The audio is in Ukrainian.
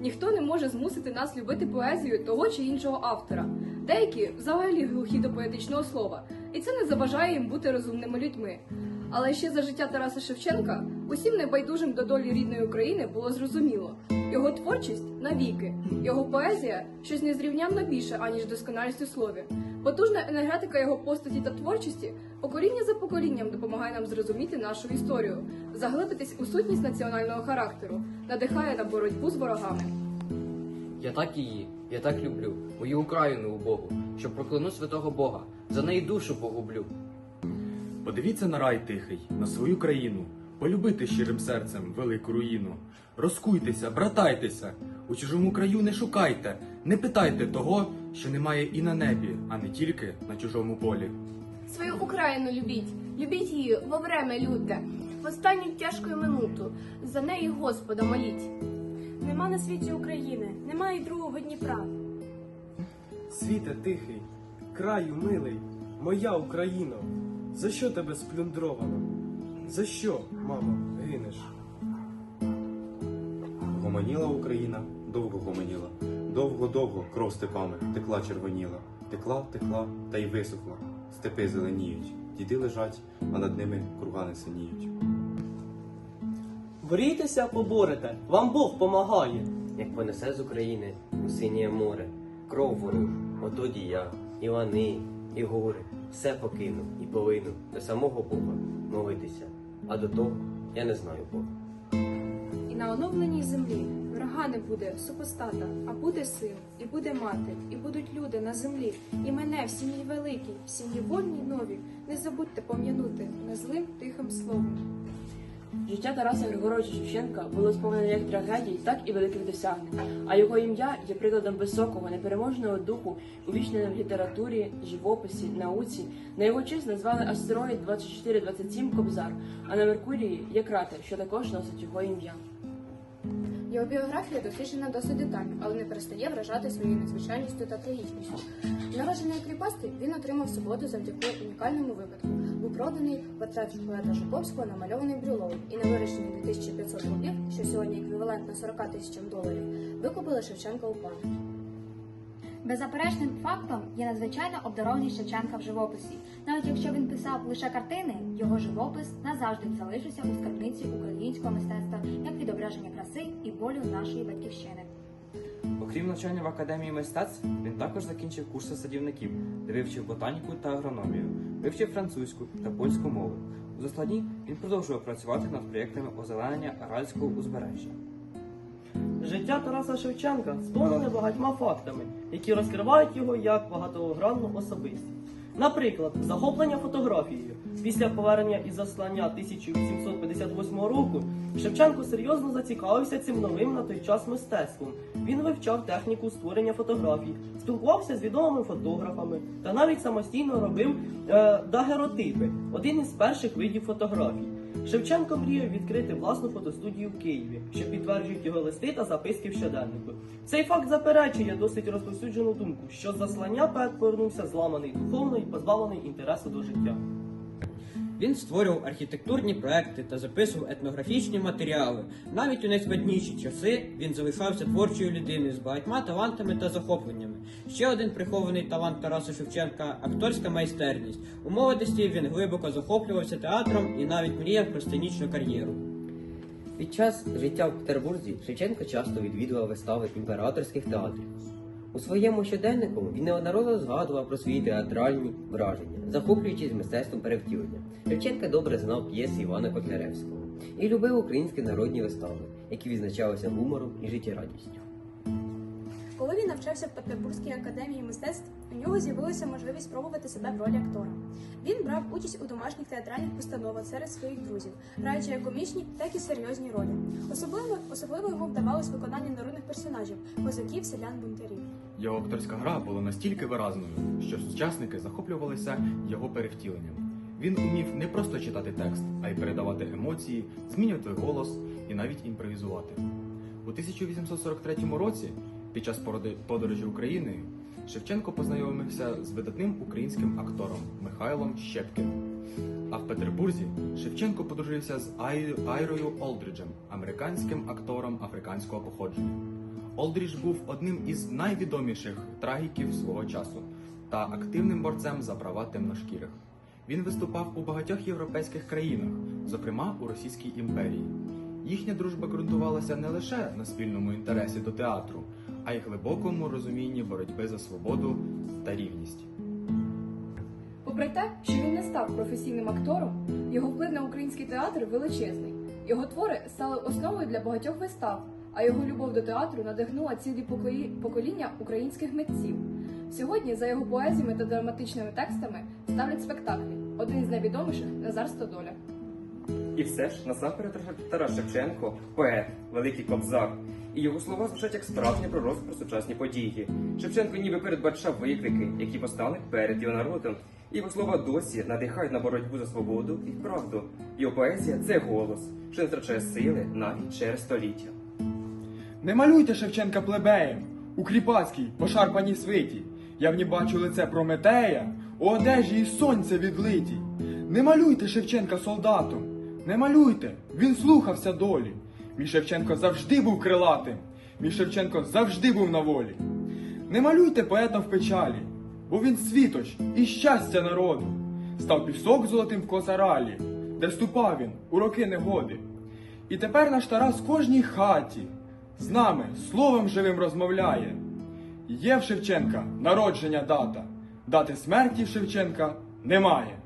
Ніхто не може змусити нас любити поезію того чи іншого автора. Деякі взагалі глухі до поетичного слова, і це не заважає їм бути розумними людьми. Але ще за життя Тараса Шевченка усім небайдужим до долі рідної України було зрозуміло. Його творчість навіки, його поезія щось незрівнянно більше, аніж досконалість у слові. Потужна енергетика його постаті та творчості покоління за поколінням допомагає нам зрозуміти нашу історію, заглибитись у сутність національного характеру, надихає на боротьбу з ворогами. Я так її, я так люблю, мою Україну убогу, що прокляну святого Бога, за неї душу погублю. Подивіться на рай тихий, на свою країну, полюбити щирим серцем велику руїну. Розкуйтеся, братайтеся, у чужому краю не шукайте, не питайте того, що немає і на небі, а не тільки на чужому полі. Свою Україну любіть, любіть її во время люте, в останню тяжку минуту, за неї Господа моліть. Нема на світі України, немає другого Дніпра. Світе тихий, краю милий, моя Україно, за що тебе сплюндровано? За що, мамо, гинеш? Гомоніла Україна, довго гомоніла, довго-довго кров степами текла червоніла, текла, текла та й висохла. Степи зеленіють, діди лежать, а над ними кургани синіють. Борітеся, поборете, вам Бог помагає. як понесе з України у синє море, кров ворожу, отоді я, і лани, і гори, все покину і повину до самого Бога молитися, а до того я не знаю Бога. І на оновленій землі врага не буде супостата, а буде син, і буде мати, і будуть люди на землі, і мене в сім'ї великій, в сім'ї вольній нові, не забудьте пом'янути незлим тихим словом. Життя Тараса Григоровича Шевченка було сповнене як трагедій, так і великих досягнень. А його ім'я є прикладом високого, непереможного духу, увічненого в літературі, живописі, науці. На його честь назвали астероїд 2427 Кобзар, а на Меркурії є кратер, що також носить його ім'я. Його біографія досліджена досить детально, але не перестає вражати своєю незвичайністю та трагічністю. Народжений у він отримав свободу завдяки унікальному випадку. Був проданий портрет поета Жуковського, намальований Брюловим, і на вирішені 2500 рублів, що сьогодні еквівалентно 40 тисячам доларів, викупили Шевченка у пана. Беззаперечним фактом є надзвичайна обдарованість Шевченка в живописі. Навіть якщо він писав лише картини, його живопис назавжди залишився у скарбниці українського мистецтва як відображення краси і болю нашої батьківщини. Окрім навчання в академії мистецтв, він також закінчив курси садівників, де вивчив ботаніку та агрономію, вивчив французьку та польську мови. У засланні він продовжував працювати над проєктами озеленення аральського узбережжя. Життя Тараса Шевченка сповнене багатьма фактами, які розкривають його як багатогранну особистість. Наприклад, захоплення фотографією. Після повернення із заслання 1858 року Шевченко серйозно зацікавився цим новим на той час мистецтвом. Він вивчав техніку створення фотографій, спілкувався з відомими фотографами та навіть самостійно робив е, дагеротипи один із перших видів фотографій. Шевченко мріяв відкрити власну фотостудію в Києві, що підтверджують його листи та записки в щоденнику. Цей факт заперечує досить розповсюджену думку, що заслання поет повернувся зламаний духовно і позбавлений інтересу до життя. Він створював архітектурні проекти та записував етнографічні матеріали. Навіть у найскладніші часи він залишався творчою людиною з багатьма талантами та захопленнями. Ще один прихований талант Тараса Шевченка акторська майстерність. У молодості він глибоко захоплювався театром і навіть мріяв про сценічну кар'єру. Під час життя в Петербурзі Шевченко часто відвідував вистави імператорських театрів. У своєму щоденнику він неодноразово згадував про свої театральні враження, захоплюючись мистецтвом перевтілення. Шевченка добре знав п'єси Івана Котляревського і любив українські народні вистави, які відзначалися гумором і життєрадістю. Коли він навчався в Петербурзькій академії мистецтв, у нього з'явилася можливість спробувати себе в ролі актора. Він брав участь у домашніх театральних постановах серед своїх друзів, граючи як комічні, так і серйозні ролі. Особливо, особливо йому вдавалось виконання народних персонажів козаків, селян, бунтарів. Його акторська гра була настільки виразною, що сучасники захоплювалися його перевтіленням. Він умів не просто читати текст, а й передавати емоції, змінювати голос і навіть імпровізувати. У 1843 році, під час подорожі Україною, Шевченко познайомився з видатним українським актором Михайлом Щепкіним. А в Петербурзі Шевченко подружився з Ай- Айрою Олдріджем, американським актором африканського походження. Олдріч був одним із найвідоміших трагіків свого часу та активним борцем за права темношкірих. Він виступав у багатьох європейських країнах, зокрема у Російській імперії. Їхня дружба ґрунтувалася не лише на спільному інтересі до театру, а й глибокому розумінні боротьби за свободу та рівність. Попри те, що він не став професійним актором, його вплив на український театр величезний. Його твори стали основою для багатьох вистав, а його любов до театру надихнула цілі покої- покоління українських митців. Сьогодні за його поезіями та драматичними текстами ставлять спектаклі. Один з найвідоміших Назар Стодоля. І все ж насамперед Тарас Шевченко поет, великий кобзар. І його слова звучать як справжнє пророцтво про сучасні події. Шевченко ніби передбачав виклики, які постануть перед його народом. Його слова досі надихають на боротьбу за свободу і правду. Його поезія це голос, що не втрачає сили навіть через століття. Не малюйте Шевченка плебеєм, у кріпацькій, пошарпаній свиті. Я в ній бачу лице Прометея, у одежі і сонця відлитій. Не малюйте Шевченка солдатом, не малюйте, він слухався долі. Мій Шевченко завжди був крилатим, мій Шевченко завжди був на волі. Не малюйте поета в печалі, бо він світоч і щастя народу. Став пісок золотим в косаралі, де ступав він у роки негоди. І тепер наш Тарас в кожній хаті з нами словом живим розмовляє. Є в Шевченка народження дата, дати смерті Шевченка немає.